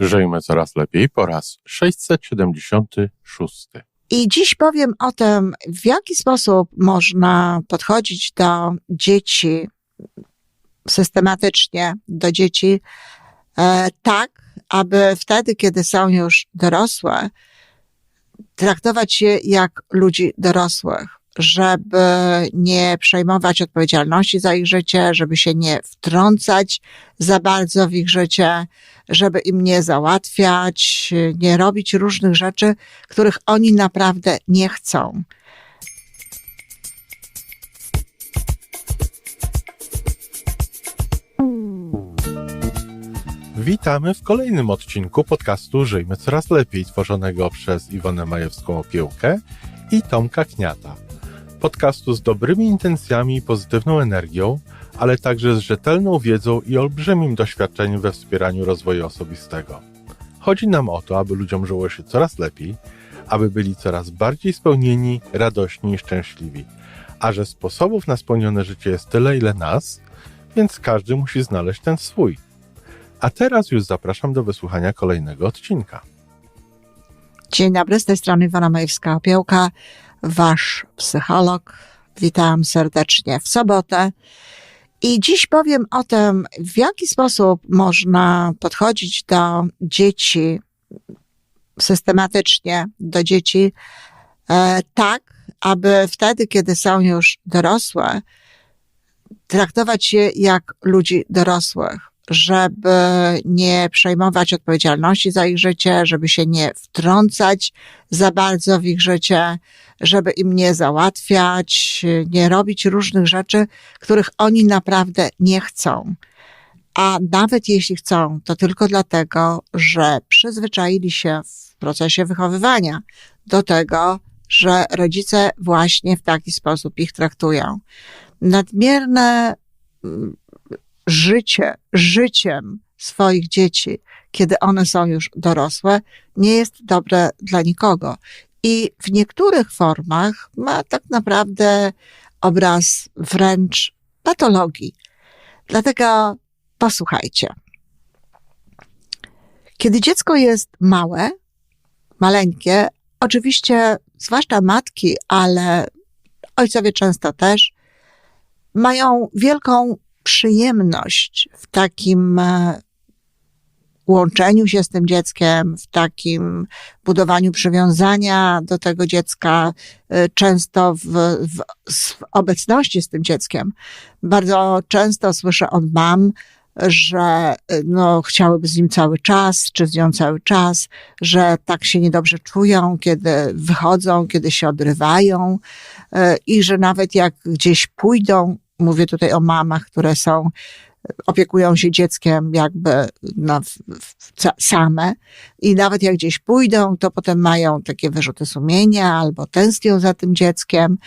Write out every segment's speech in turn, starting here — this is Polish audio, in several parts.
Żyjmy coraz lepiej po raz 676. I dziś powiem o tym, w jaki sposób można podchodzić do dzieci systematycznie, do dzieci e, tak, aby wtedy, kiedy są już dorosłe, traktować je jak ludzi dorosłych, żeby nie przejmować odpowiedzialności za ich życie, żeby się nie wtrącać za bardzo w ich życie, żeby im nie załatwiać, nie robić różnych rzeczy, których oni naprawdę nie chcą. Witamy w kolejnym odcinku podcastu Żyjmy Coraz Lepiej, tworzonego przez Iwonę Majewską Opiełkę i Tomka Kniata. Podcastu z dobrymi intencjami i pozytywną energią, ale także z rzetelną wiedzą i olbrzymim doświadczeniem we wspieraniu rozwoju osobistego. Chodzi nam o to, aby ludziom żyło się coraz lepiej, aby byli coraz bardziej spełnieni, radośni i szczęśliwi. A że sposobów na spełnione życie jest tyle, ile nas, więc każdy musi znaleźć ten swój. A teraz już zapraszam do wysłuchania kolejnego odcinka. Dzień dobry, z tej strony Iwona Majewska-Opiełka, wasz psycholog. Witam serdecznie w sobotę. I dziś powiem o tym, w jaki sposób można podchodzić do dzieci systematycznie, do dzieci e, tak, aby wtedy, kiedy są już dorosłe, traktować je jak ludzi dorosłych żeby nie przejmować odpowiedzialności za ich życie, żeby się nie wtrącać za bardzo w ich życie, żeby im nie załatwiać, nie robić różnych rzeczy, których oni naprawdę nie chcą. A nawet jeśli chcą, to tylko dlatego, że przyzwyczaili się w procesie wychowywania do tego, że rodzice właśnie w taki sposób ich traktują. Nadmierne życie życiem swoich dzieci, kiedy one są już dorosłe, nie jest dobre dla nikogo. I w niektórych formach ma tak naprawdę obraz wręcz patologii. Dlatego posłuchajcie. Kiedy dziecko jest małe, maleńkie, oczywiście, zwłaszcza matki, ale ojcowie często też, mają wielką przyjemność w takim e, łączeniu się z tym dzieckiem, w takim budowaniu przywiązania do tego dziecka, e, często w, w, w obecności z tym dzieckiem. Bardzo często słyszę od mam, że e, no, chciałyby z nim cały czas, czy z nią cały czas, że tak się niedobrze czują, kiedy wychodzą, kiedy się odrywają i że nawet jak gdzieś pójdą, Mówię tutaj o mamach, które są, opiekują się dzieckiem jakby no, w, w, same i nawet jak gdzieś pójdą, to potem mają takie wyrzuty sumienia albo tęsknią za tym dzieckiem.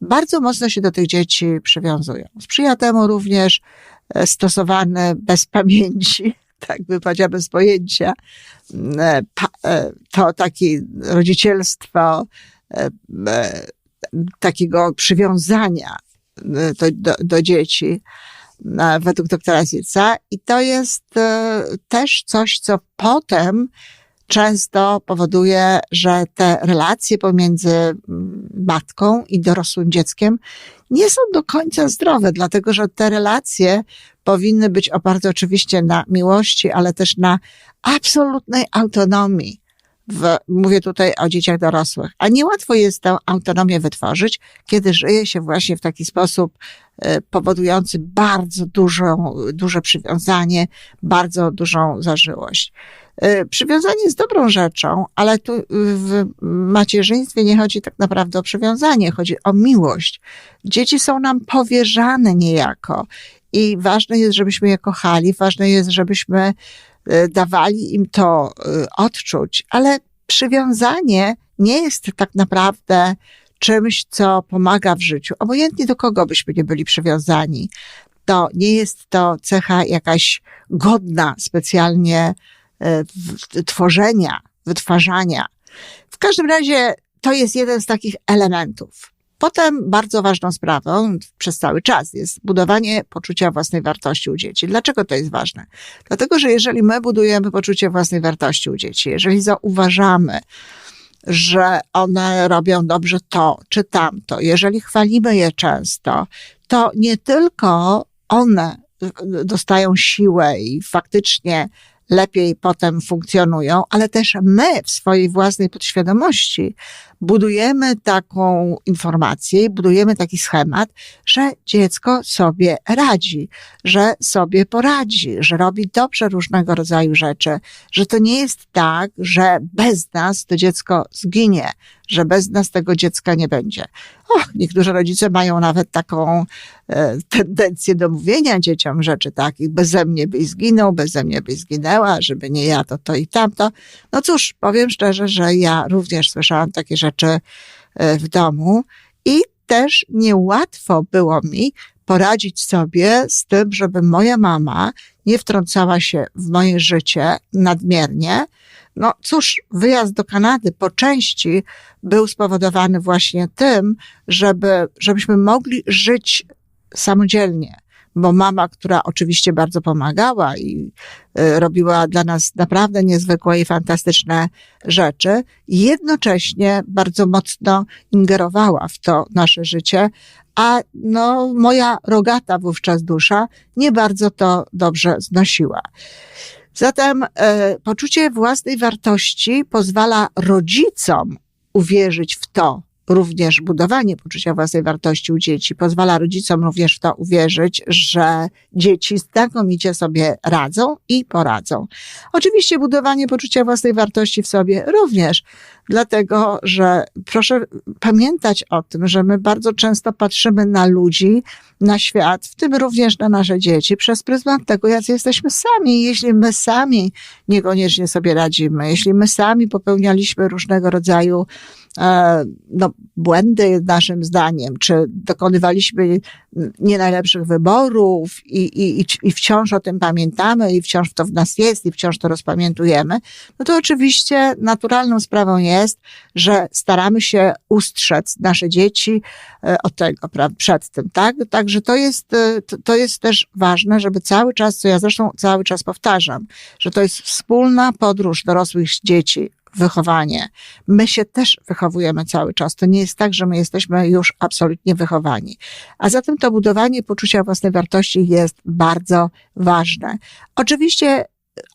Bardzo mocno się do tych dzieci przywiązują. Sprzyja temu również e, stosowany bez pamięci, tak by powiedziała bez pojęcia, e, e, to takie rodzicielstwo takiego przywiązania do, do, do dzieci według doktora Zica. I to jest e, też coś, co potem często powoduje, że te relacje pomiędzy mm, matką i dorosłym dzieckiem nie są do końca zdrowe, dlatego że te relacje powinny być oparte oczywiście na miłości, ale też na absolutnej autonomii w, mówię tutaj o dzieciach dorosłych, a niełatwo jest tę autonomię wytworzyć, kiedy żyje się właśnie w taki sposób e, powodujący bardzo dużą, duże przywiązanie, bardzo dużą zażyłość. E, przywiązanie jest dobrą rzeczą, ale tu w macierzyństwie nie chodzi tak naprawdę o przywiązanie, chodzi o miłość. Dzieci są nam powierzane niejako i ważne jest, żebyśmy je kochali, ważne jest, żebyśmy dawali im to y, odczuć, ale przywiązanie nie jest tak naprawdę czymś, co pomaga w życiu. Obojętnie do kogo byśmy nie byli przywiązani, to nie jest to cecha jakaś godna specjalnie y, tworzenia, wytwarzania. W każdym razie to jest jeden z takich elementów. Potem bardzo ważną sprawą przez cały czas jest budowanie poczucia własnej wartości u dzieci. Dlaczego to jest ważne? Dlatego, że jeżeli my budujemy poczucie własnej wartości u dzieci, jeżeli zauważamy, że one robią dobrze to czy tamto, jeżeli chwalimy je często, to nie tylko one dostają siłę i faktycznie lepiej potem funkcjonują, ale też my w swojej własnej podświadomości budujemy taką informację, budujemy taki schemat, że dziecko sobie radzi, że sobie poradzi, że robi dobrze różnego rodzaju rzeczy, że to nie jest tak, że bez nas to dziecko zginie, że bez nas tego dziecka nie będzie. Och, niektórzy rodzice mają nawet taką e, tendencję do mówienia dzieciom rzeczy takich, beze mnie byś zginął, beze mnie byś zginęła, żeby nie ja, to to i tamto. No cóż, powiem szczerze, że ja również słyszałam takie rzeczy e, w domu i też niełatwo było mi poradzić sobie z tym, żeby moja mama nie wtrącała się w moje życie nadmiernie, no cóż, wyjazd do Kanady po części był spowodowany właśnie tym, żeby, żebyśmy mogli żyć samodzielnie. Bo mama, która oczywiście bardzo pomagała i y, robiła dla nas naprawdę niezwykłe i fantastyczne rzeczy, jednocześnie bardzo mocno ingerowała w to nasze życie, a no, moja rogata wówczas dusza nie bardzo to dobrze znosiła. Zatem e, poczucie własnej wartości pozwala rodzicom uwierzyć w to, również budowanie poczucia własnej wartości u dzieci pozwala rodzicom również w to uwierzyć, że dzieci znakomicie sobie radzą i poradzą. Oczywiście budowanie poczucia własnej wartości w sobie również, dlatego że proszę pamiętać o tym, że my bardzo często patrzymy na ludzi, na świat, w tym również na nasze dzieci, przez pryzmat tego, jacy jesteśmy sami. Jeśli my sami niekoniecznie sobie radzimy, jeśli my sami popełnialiśmy różnego rodzaju no, błędy naszym zdaniem, czy dokonywaliśmy nie najlepszych wyborów i, i, i wciąż o tym pamiętamy i wciąż to w nas jest i wciąż to rozpamiętujemy, no to oczywiście naturalną sprawą jest, że staramy się ustrzec nasze dzieci e, od tego, przed tym, tak? Także to jest, e, to jest też ważne, żeby cały czas, co ja zresztą cały czas powtarzam, że to jest wspólna podróż dorosłych dzieci wychowanie. My się też wychowujemy cały czas. To nie jest tak, że my jesteśmy już absolutnie wychowani. A zatem to budowanie poczucia własnej wartości jest bardzo ważne. Oczywiście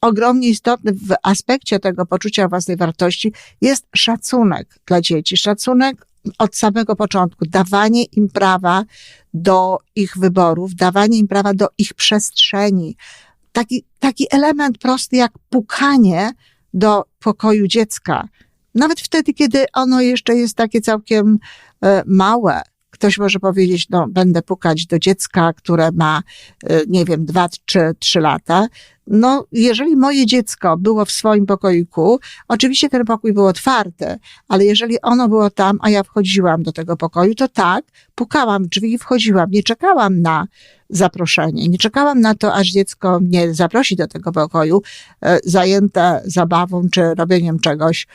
ogromnie istotny w aspekcie tego poczucia własnej wartości jest szacunek dla dzieci. Szacunek od samego początku, dawanie im prawa do ich wyborów, dawanie im prawa do ich przestrzeni. Taki, taki element prosty jak pukanie do pokoju dziecka. Nawet wtedy, kiedy ono jeszcze jest takie całkiem e, małe. Ktoś może powiedzieć, no, będę pukać do dziecka, które ma, e, nie wiem, dwa czy trzy lata. No, jeżeli moje dziecko było w swoim pokoiku, oczywiście ten pokój był otwarty, ale jeżeli ono było tam, a ja wchodziłam do tego pokoju, to tak, pukałam drzwi i wchodziłam. Nie czekałam na zaproszenie. Nie czekałam na to, aż dziecko mnie zaprosi do tego pokoju, e, zajęte zabawą czy robieniem czegoś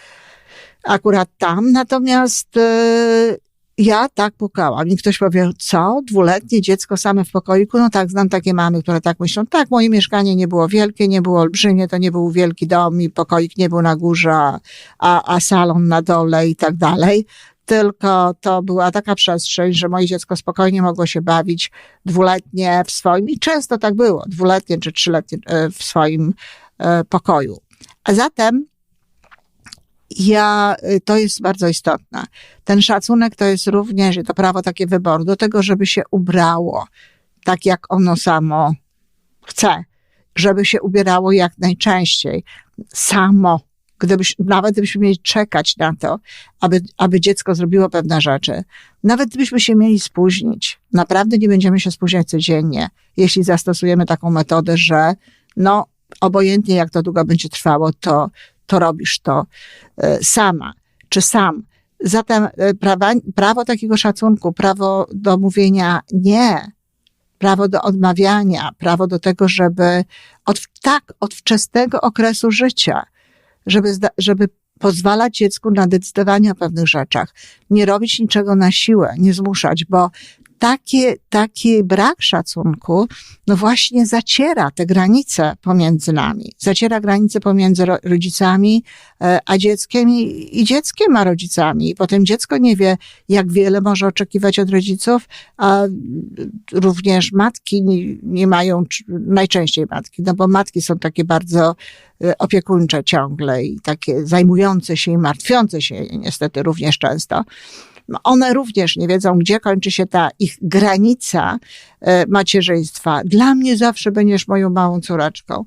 akurat tam. Natomiast e, ja tak pukałam i ktoś powie, co? Dwuletnie dziecko same w pokoiku? No tak, znam takie mamy, które tak myślą. Tak, moje mieszkanie nie było wielkie, nie było olbrzymie, to nie był wielki dom i pokoik nie był na górze, a, a salon na dole i tak dalej tylko to była taka przestrzeń, że moje dziecko spokojnie mogło się bawić dwuletnie w swoim, i często tak było, dwuletnie czy trzyletnie e, w swoim e, pokoju. A zatem ja, e, to jest bardzo istotne. Ten szacunek to jest również to prawo takie wyboru do tego, żeby się ubrało tak, jak ono samo chce, żeby się ubierało jak najczęściej, samo gdybyś, nawet gdybyśmy mieli czekać na to, aby, aby dziecko zrobiło pewne rzeczy, nawet gdybyśmy się mieli spóźnić, naprawdę nie będziemy się spóźniać codziennie, jeśli zastosujemy taką metodę, że no, obojętnie jak to długo będzie trwało, to, to robisz to e, sama, czy sam. Zatem e, prawa, prawo takiego szacunku, prawo do mówienia nie, prawo do odmawiania, prawo do tego, żeby od tak od wczesnego okresu życia żeby, żeby pozwalać dziecku na decydowanie o pewnych rzeczach, nie robić niczego na siłę, nie zmuszać, bo takie, taki brak szacunku, no właśnie zaciera te granice pomiędzy nami. Zaciera granice pomiędzy rodzicami e, a dzieckiem i, i dzieckiem a rodzicami. I potem dziecko nie wie, jak wiele może oczekiwać od rodziców, a również matki nie, nie mają, najczęściej matki, no bo matki są takie bardzo e, opiekuńcze ciągle i takie zajmujące się i martwiące się niestety również często one również nie wiedzą, gdzie kończy się ta ich granica e, macierzyństwa. Dla mnie zawsze będziesz moją małą córeczką.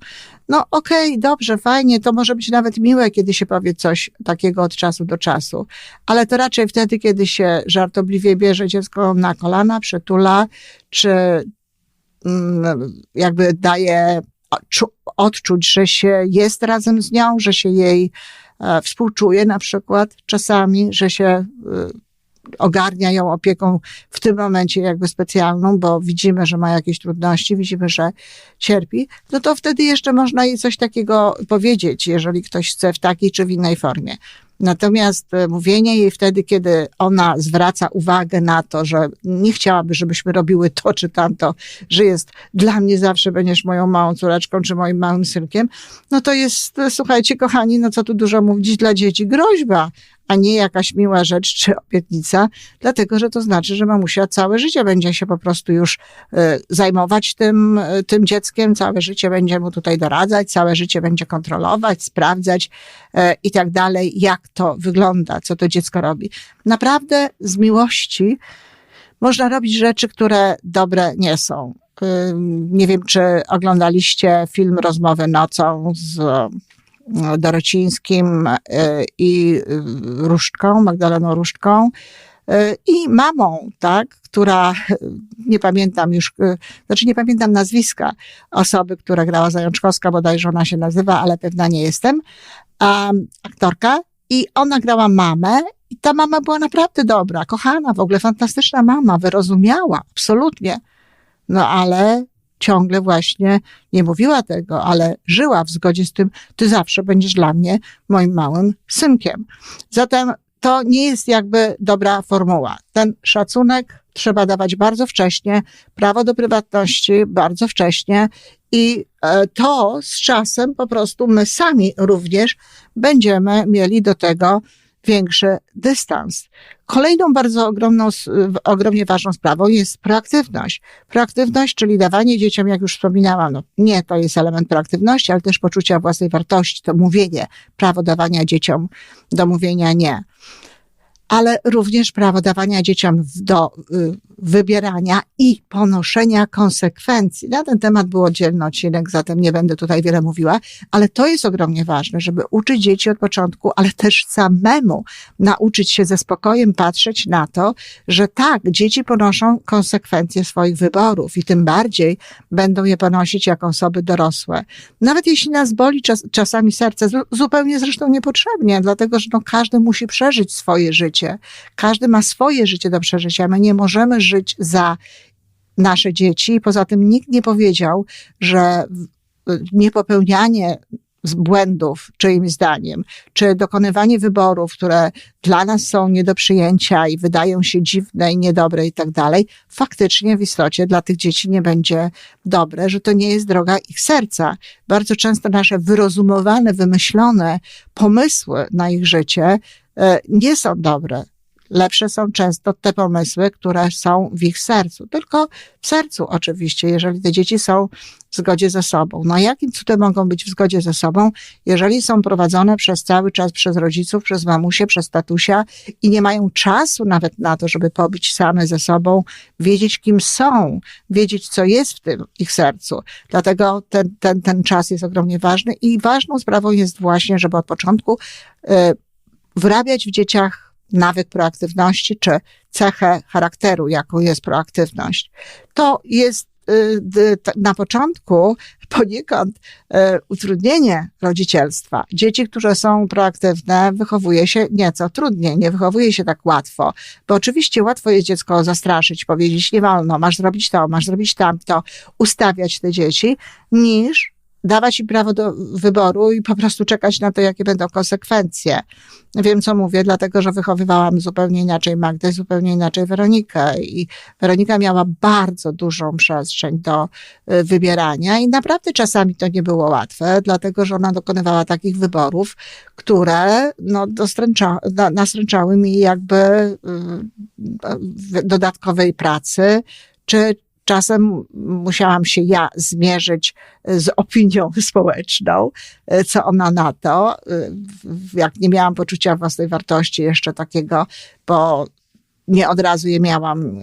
No okej, okay, dobrze, fajnie, to może być nawet miłe, kiedy się powie coś takiego od czasu do czasu, ale to raczej wtedy, kiedy się żartobliwie bierze dziecko na kolana, przytula, czy mm, jakby daje odczuć, że się jest razem z nią, że się jej e, współczuje na przykład czasami, że się e, ogarnia ją opieką w tym momencie jakby specjalną, bo widzimy, że ma jakieś trudności, widzimy, że cierpi, no to wtedy jeszcze można jej coś takiego powiedzieć, jeżeli ktoś chce w takiej czy w innej formie. Natomiast e, mówienie jej wtedy, kiedy ona zwraca uwagę na to, że nie chciałaby, żebyśmy robiły to czy tamto, że jest dla mnie zawsze będziesz moją małą córeczką czy moim małym synkiem, no to jest, słuchajcie, kochani, no co tu dużo mówić dla dzieci, groźba, a nie jakaś miła rzecz czy obietnica, dlatego że to znaczy, że mamusia całe życie będzie się po prostu już e, zajmować tym, e, tym dzieckiem, całe życie będzie mu tutaj doradzać, całe życie będzie kontrolować, sprawdzać e, i tak dalej, jak to wygląda, co to dziecko robi. Naprawdę z miłości można robić rzeczy, które dobre nie są. Nie wiem, czy oglądaliście film Rozmowy nocą z Dorocińskim e, i e, Różdżką, Magdaleną Różdżką e, i mamą, tak, która, nie pamiętam już, znaczy nie pamiętam nazwiska osoby, która grała Zajączkowska, bodajże ona się nazywa, ale pewna nie jestem, a, aktorka i ona grała mamę i ta mama była naprawdę dobra, kochana, w ogóle fantastyczna mama, wyrozumiała, absolutnie. No ale ciągle właśnie nie mówiła tego, ale żyła w zgodzie z tym, ty zawsze będziesz dla mnie moim małym synkiem. Zatem to nie jest jakby dobra formuła. Ten szacunek trzeba dawać bardzo wcześnie, prawo do prywatności bardzo wcześnie i e, to z czasem po prostu my sami również będziemy mieli do tego większy dystans. Kolejną bardzo ogromną, ogromnie ważną sprawą jest proaktywność. Proaktywność, czyli dawanie dzieciom, jak już wspominałam, no nie to jest element proaktywności, ale też poczucia własnej wartości, to mówienie, prawo dawania dzieciom do mówienia nie ale również prawo dawania dzieciom do y, wybierania i ponoszenia konsekwencji. Na ten temat był oddzielny odcinek, zatem nie będę tutaj wiele mówiła, ale to jest ogromnie ważne, żeby uczyć dzieci od początku, ale też samemu nauczyć się ze spokojem patrzeć na to, że tak, dzieci ponoszą konsekwencje swoich wyborów i tym bardziej będą je ponosić jako osoby dorosłe. Nawet jeśli nas boli czas, czasami serce, zupełnie zresztą niepotrzebnie, dlatego że no, każdy musi przeżyć swoje życie. Każdy ma swoje życie do przeżycia. My nie możemy żyć za nasze dzieci. Poza tym nikt nie powiedział, że niepopełnianie błędów, czyimś zdaniem, czy dokonywanie wyborów, które dla nas są nie do przyjęcia i wydają się dziwne i niedobre i tak dalej, faktycznie w istocie dla tych dzieci nie będzie dobre, że to nie jest droga ich serca. Bardzo często nasze wyrozumowane, wymyślone pomysły na ich życie e, nie są dobre lepsze są często te pomysły, które są w ich sercu. Tylko w sercu oczywiście, jeżeli te dzieci są w zgodzie ze sobą. No jakim cudem mogą być w zgodzie ze sobą, jeżeli są prowadzone przez cały czas przez rodziców, przez mamusię, przez tatusia i nie mają czasu nawet na to, żeby pobyć same ze sobą, wiedzieć kim są, wiedzieć co jest w tym ich sercu. Dlatego ten, ten, ten czas jest ogromnie ważny i ważną sprawą jest właśnie, żeby od początku y, wrabiać w dzieciach nawyk proaktywności, czy cechę charakteru, jaką jest proaktywność. To jest y, na początku poniekąd y, utrudnienie rodzicielstwa. Dzieci, które są proaktywne, wychowuje się nieco trudniej, nie wychowuje się tak łatwo, bo oczywiście łatwo jest dziecko zastraszyć, powiedzieć nie wolno, masz zrobić to, masz zrobić tamto, ustawiać te dzieci, niż dawać im prawo do wyboru i po prostu czekać na to, jakie będą konsekwencje. Wiem, co mówię, dlatego, że wychowywałam zupełnie inaczej Magdę, zupełnie inaczej Weronikę i Weronika miała bardzo dużą przestrzeń do y, wybierania i naprawdę czasami to nie było łatwe, dlatego, że ona dokonywała takich wyborów, które no, dostręcza, nastręczały mi jakby y, dodatkowej pracy, czy, Czasem musiałam się ja zmierzyć z opinią społeczną, co ona na to. Jak nie miałam poczucia własnej wartości jeszcze takiego, bo nie od razu je miałam.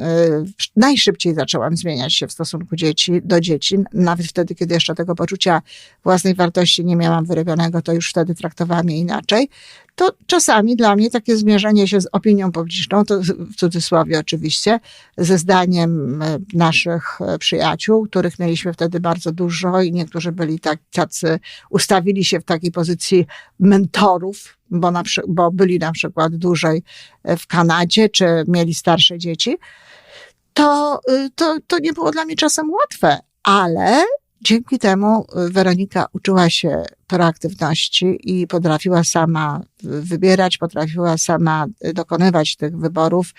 Najszybciej zaczęłam zmieniać się w stosunku dzieci, do dzieci, nawet wtedy, kiedy jeszcze tego poczucia własnej wartości nie miałam wyrobionego, to już wtedy traktowałam je inaczej. To czasami dla mnie takie zmierzenie się z opinią publiczną, to w cudzysłowie oczywiście, ze zdaniem y, naszych y, przyjaciół, których mieliśmy wtedy bardzo dużo i niektórzy byli tak, tacy, ustawili się w takiej pozycji mentorów, bo, na, bo byli na przykład dłużej e, w Kanadzie, czy mieli starsze dzieci, to, to, to nie było dla mnie czasem łatwe, ale dzięki temu y, Weronika uczyła się proaktywności i potrafiła sama wybierać, potrafiła sama y, dokonywać tych wyborów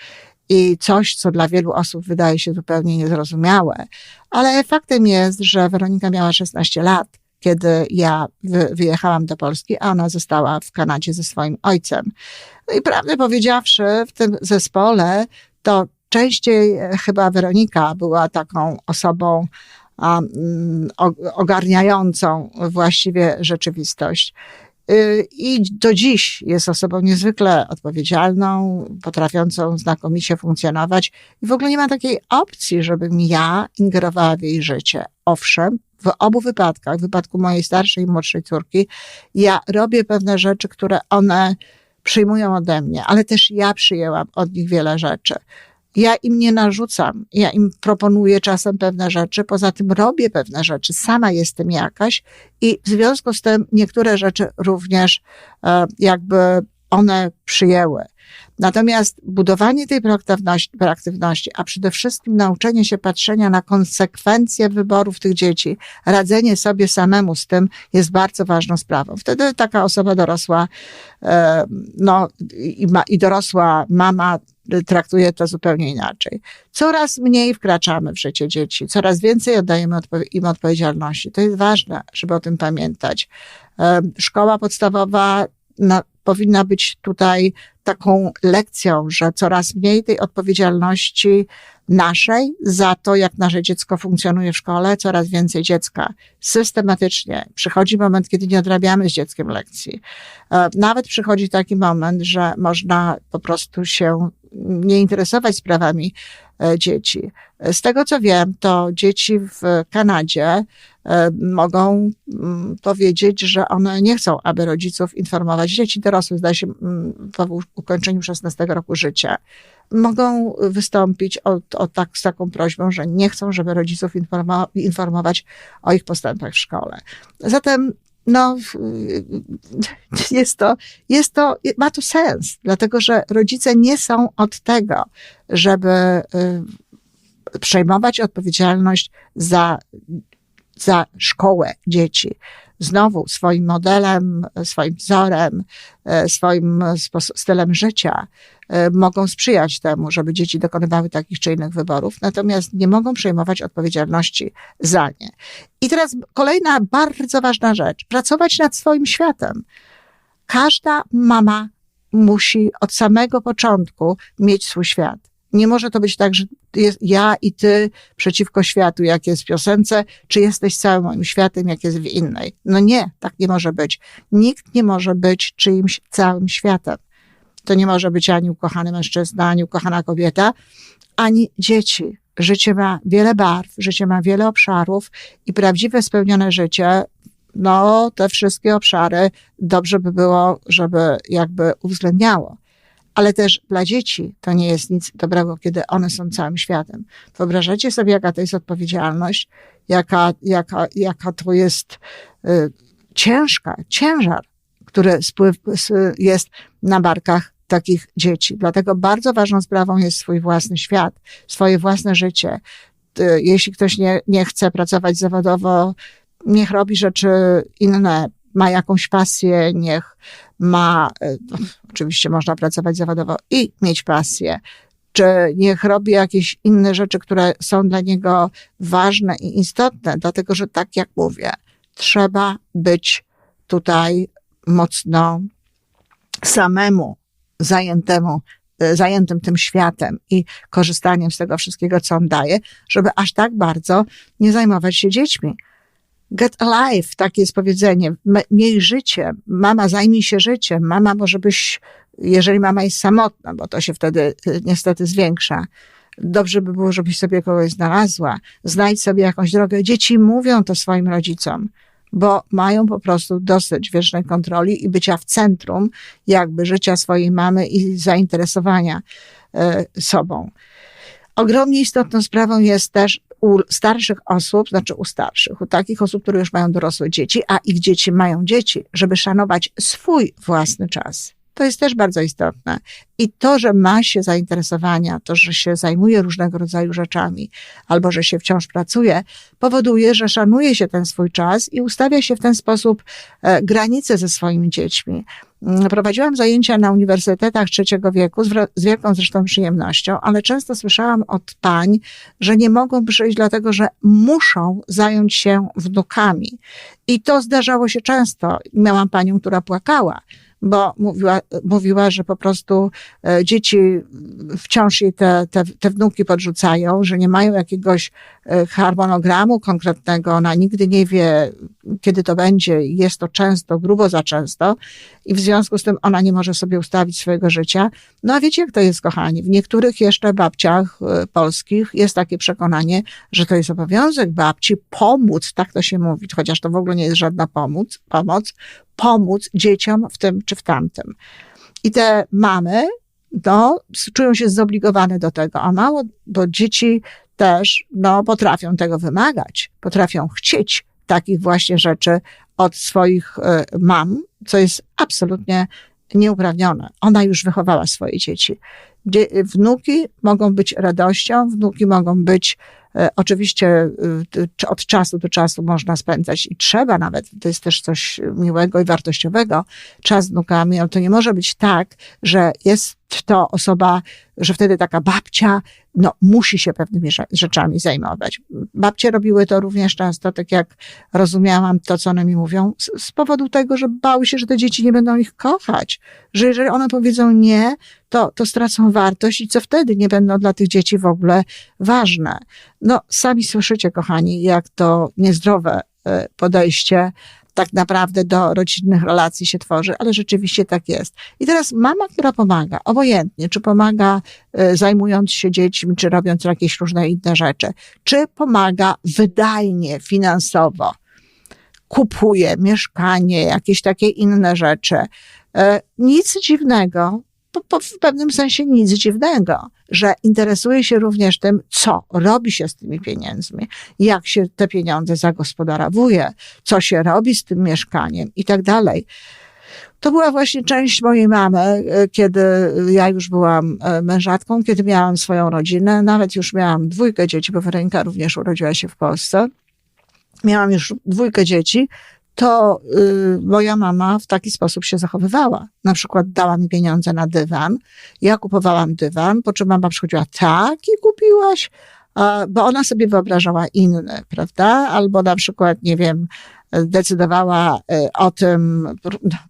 i coś, co dla wielu osób wydaje się zupełnie niezrozumiałe. Ale faktem jest, że Weronika miała 16 lat kiedy ja wyjechałam do Polski, a ona została w Kanadzie ze swoim ojcem. No i prawdę powiedziawszy, w tym zespole to częściej e, chyba Weronika była taką osobą ogarniającą właściwie rzeczywistość. Y, I do dziś jest osobą niezwykle odpowiedzialną, potrafiącą znakomicie funkcjonować i w ogóle nie ma takiej opcji, żebym ja ingerowała w jej życie. Owszem, w obu wypadkach, w wypadku mojej starszej i młodszej córki, ja robię pewne rzeczy, które one przyjmują ode mnie, ale też ja przyjęłam od nich wiele rzeczy. Ja im nie narzucam, ja im proponuję czasem pewne rzeczy, poza tym robię pewne rzeczy, sama jestem jakaś. I w związku z tym niektóre rzeczy również e, jakby one przyjęły. Natomiast budowanie tej proaktywności, a przede wszystkim nauczenie się patrzenia na konsekwencje wyborów tych dzieci, radzenie sobie samemu z tym jest bardzo ważną sprawą. Wtedy taka osoba dorosła, e, no i, ma, i dorosła mama traktuje to zupełnie inaczej. Coraz mniej wkraczamy w życie dzieci, coraz więcej oddajemy im odpowiedzialności. To jest ważne, żeby o tym pamiętać. E, szkoła podstawowa no, powinna być tutaj taką lekcją, że coraz mniej tej odpowiedzialności naszej za to, jak nasze dziecko funkcjonuje w szkole, coraz więcej dziecka. Systematycznie przychodzi moment, kiedy nie odrabiamy z dzieckiem lekcji. E, nawet przychodzi taki moment, że można po prostu się nie interesować sprawami dzieci. Z tego co wiem, to dzieci w Kanadzie e, mogą mm, powiedzieć, że one nie chcą, aby rodziców informować. Dzieci dorosłe, zdaje się, mm, po ukończeniu 16 roku życia, mogą wystąpić o, o tak, z taką prośbą, że nie chcą, żeby rodziców informować o ich postępach w szkole. Zatem no, jest to, jest to, ma to sens, dlatego że rodzice nie są od tego, żeby y, przejmować odpowiedzialność za, za szkołę dzieci. Znowu swoim modelem, swoim wzorem, y, swoim stylem życia mogą sprzyjać temu, żeby dzieci dokonywały takich czy innych wyborów, natomiast nie mogą przejmować odpowiedzialności za nie. I teraz kolejna bardzo ważna rzecz. Pracować nad swoim światem. Każda mama musi od samego początku mieć swój świat. Nie może to być tak, że jest ja i ty przeciwko światu, jak jest w piosence, czy jesteś całym moim światem, jak jest w innej. No nie, tak nie może być. Nikt nie może być czyimś całym światem. To nie może być ani ukochany mężczyzna, ani ukochana kobieta, ani dzieci życie ma wiele barw, życie ma wiele obszarów i prawdziwe spełnione życie, no, te wszystkie obszary dobrze by było, żeby jakby uwzględniało. Ale też dla dzieci to nie jest nic dobrego, kiedy one są całym światem. Wyobrażacie sobie, jaka to jest odpowiedzialność, jaka, jaka, jaka to jest y, ciężka, ciężar, który spływ, jest na barkach takich dzieci. Dlatego bardzo ważną sprawą jest swój własny świat, swoje własne życie. Jeśli ktoś nie, nie chce pracować zawodowo, niech robi rzeczy inne, ma jakąś pasję, niech ma, e, oczywiście można pracować zawodowo i mieć pasję, czy niech robi jakieś inne rzeczy, które są dla niego ważne i istotne, dlatego że tak jak mówię, trzeba być tutaj mocno samemu zajętemu, e, zajętym tym światem i korzystaniem z tego wszystkiego, co on daje, żeby aż tak bardzo nie zajmować się dziećmi. Get alive, takie jest powiedzenie. Miej życie. Mama, zajmij się życiem. Mama, może byś, jeżeli mama jest samotna, bo to się wtedy y, niestety zwiększa, dobrze by było, żebyś sobie kogoś znalazła. Znajdź sobie jakąś drogę. Dzieci mówią to swoim rodzicom, bo mają po prostu dosyć wiecznej kontroli i bycia w centrum jakby życia swojej mamy i zainteresowania y, sobą. Ogromnie istotną sprawą jest też u starszych osób, znaczy u starszych, u takich osób, które już mają dorosłe dzieci, a ich dzieci mają dzieci, żeby szanować swój własny czas. To jest też bardzo istotne. I to, że ma się zainteresowania, to, że się zajmuje różnego rodzaju rzeczami, albo że się wciąż pracuje, powoduje, że szanuje się ten swój czas i ustawia się w ten sposób e, granice ze swoimi dziećmi. Mm, prowadziłam zajęcia na uniwersytetach trzeciego wieku z wielką zresztą przyjemnością, ale często słyszałam od pań, że nie mogą przyjść dlatego, że muszą zająć się wnukami. I to zdarzało się często. Miałam panią, która płakała, bo mówiła, mówiła, że po prostu e, dzieci wciąż jej te, te, te wnuki podrzucają, że nie mają jakiegoś e, harmonogramu konkretnego, ona nigdy nie wie, kiedy to będzie, jest to często, grubo za często i w związku z tym ona nie może sobie ustawić swojego życia. No a wiecie, jak to jest, kochani? W niektórych jeszcze babciach e, polskich jest takie przekonanie, że to jest obowiązek babci pomóc, tak to się mówi, chociaż to w ogóle nie jest żadna pomoc, pomoc, pomóc dzieciom w tym czy w tamtym. I te mamy, no, czują się zobligowane do tego, a mało, bo dzieci też, no, potrafią tego wymagać, potrafią chcieć takich właśnie rzeczy od swoich y, mam, co jest absolutnie nieuprawnione. Ona już wychowała swoje dzieci. Wnuki mogą być radością, wnuki mogą być E, oczywiście y, od czasu do czasu można spędzać i trzeba nawet, to jest też coś miłego i wartościowego, czas z wnukami, ale to nie może być tak, że jest to osoba, że wtedy taka babcia, no, musi się pewnymi rzeczami zajmować. Babcie robiły to również często, tak jak rozumiałam to, co one mi mówią, z, z powodu tego, że bały się, że te dzieci nie będą ich kochać, że jeżeli one powiedzą nie, to, to stracą wartość i co wtedy nie będą dla tych dzieci w ogóle ważne. No, sami słyszycie, kochani, jak to niezdrowe e, podejście tak naprawdę do rodzinnych relacji się tworzy, ale rzeczywiście tak jest. I teraz mama, która pomaga, obojętnie, czy pomaga y, zajmując się dziećmi, czy robiąc jakieś różne inne rzeczy, czy pomaga wydajnie, finansowo, kupuje mieszkanie, jakieś takie inne rzeczy. Y, nic dziwnego, w pewnym sensie nic dziwnego, że interesuje się również tym, co robi się z tymi pieniędzmi, jak się te pieniądze zagospodarowuje, co się robi z tym mieszkaniem i tak dalej. To była właśnie część mojej mamy, e, kiedy ja już byłam e, mężatką, kiedy miałam swoją rodzinę, nawet już miałam dwójkę dzieci, bo Weronika również urodziła się w Polsce. Miałam już dwójkę dzieci, to y, moja mama w taki sposób się zachowywała. Na przykład dała mi pieniądze na dywan, ja kupowałam dywan, po czym mama przychodziła, taki kupiłaś? bo ona sobie wyobrażała inne, prawda? Albo na przykład, nie wiem, decydowała e, o tym,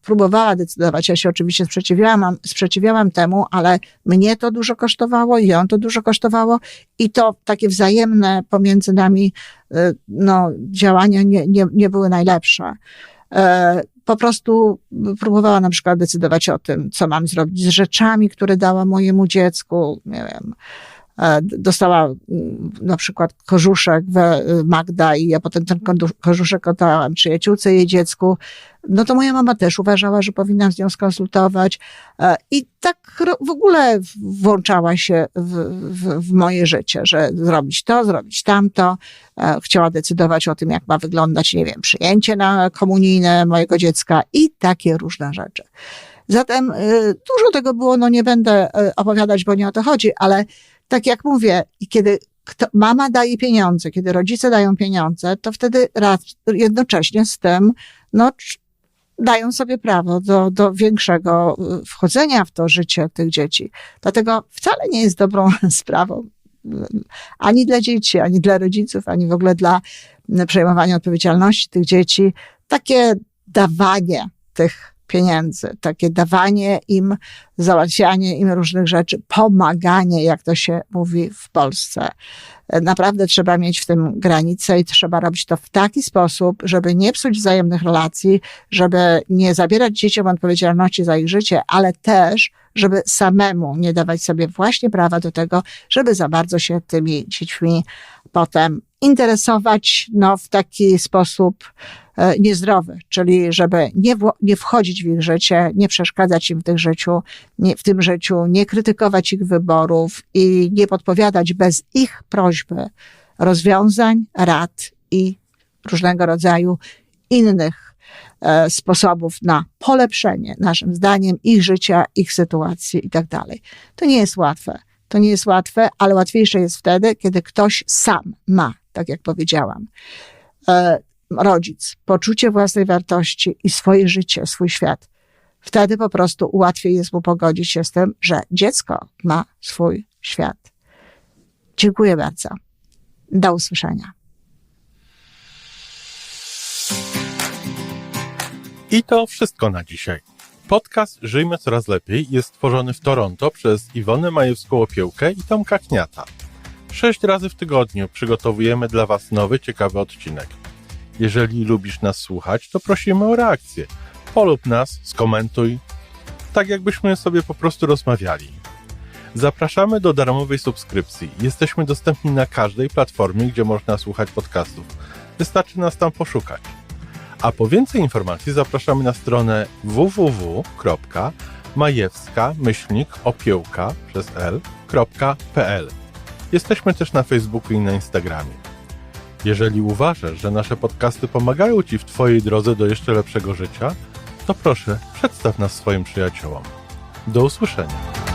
próbowała decydować. Ja się oczywiście sprzeciwiałam, sprzeciwiałam temu, ale mnie to dużo kosztowało ją to dużo kosztowało i to takie wzajemne pomiędzy nami e, no, działania nie, nie, nie były najlepsze. E, po prostu próbowała na przykład decydować o tym, co mam zrobić z rzeczami, które dała mojemu dziecku, nie wiem, dostała mm, na przykład korzuszek y, Magda i ja potem ten korzuszek oddałam przyjaciółce jej dziecku, no to moja mama też uważała, że powinnam z nią skonsultować e, i tak w ogóle włączała się w, w, w moje życie, że zrobić to, zrobić tamto. E, chciała decydować o tym, jak ma wyglądać, nie wiem, przyjęcie na komunijne mojego dziecka i takie różne rzeczy. Zatem y, dużo tego było, no nie będę opowiadać, bo nie o to chodzi, ale tak jak mówię, kiedy kto, mama daje pieniądze, kiedy rodzice dają pieniądze, to wtedy raz, jednocześnie z tym, no, dają sobie prawo do, do większego y, wchodzenia w to życie tych dzieci. Dlatego wcale nie jest dobrą sprawą y, ani dla dzieci, ani dla rodziców, ani w ogóle dla y, przejmowania odpowiedzialności tych dzieci, takie dawanie tych pieniędzy, takie dawanie im, załatwianie im różnych rzeczy, pomaganie, jak to się mówi w Polsce. Naprawdę trzeba mieć w tym granice i trzeba robić to w taki sposób, żeby nie psuć wzajemnych relacji, żeby nie zabierać dzieciom odpowiedzialności za ich życie, ale też, żeby samemu nie dawać sobie właśnie prawa do tego, żeby za bardzo się tymi dziećmi potem interesować no, w taki sposób niezdrowy, czyli żeby nie, wło- nie wchodzić w ich życie, nie przeszkadzać im w, tych życiu, nie, w tym życiu, nie krytykować ich wyborów i nie podpowiadać bez ich prośby rozwiązań, rad i różnego rodzaju innych e, sposobów na polepszenie, naszym zdaniem, ich życia, ich sytuacji i tak dalej. To nie jest łatwe. To nie jest łatwe, ale łatwiejsze jest wtedy, kiedy ktoś sam ma, tak jak powiedziałam, e, rodzic, poczucie własnej wartości i swoje życie, swój świat. Wtedy po prostu łatwiej jest mu pogodzić się z tym, że dziecko ma swój świat. Dziękuję bardzo. Do usłyszenia. I to wszystko na dzisiaj. Podcast Żyjmy Coraz Lepiej jest stworzony w Toronto przez Iwonę Majewską-Opiełkę i Tomka Kniata. Sześć razy w tygodniu przygotowujemy dla Was nowy, ciekawy odcinek. Jeżeli lubisz nas słuchać, to prosimy o reakcję. Polub nas, skomentuj, tak jakbyśmy sobie po prostu rozmawiali. Zapraszamy do darmowej subskrypcji. Jesteśmy dostępni na każdej platformie, gdzie można słuchać podcastów. Wystarczy nas tam poszukać. A po więcej informacji zapraszamy na stronę www.majewska-opiełka przez l.pl. Jesteśmy też na Facebooku i na Instagramie. Jeżeli uważasz, że nasze podcasty pomagają Ci w Twojej drodze do jeszcze lepszego życia, to proszę, przedstaw nas swoim przyjaciołom. Do usłyszenia.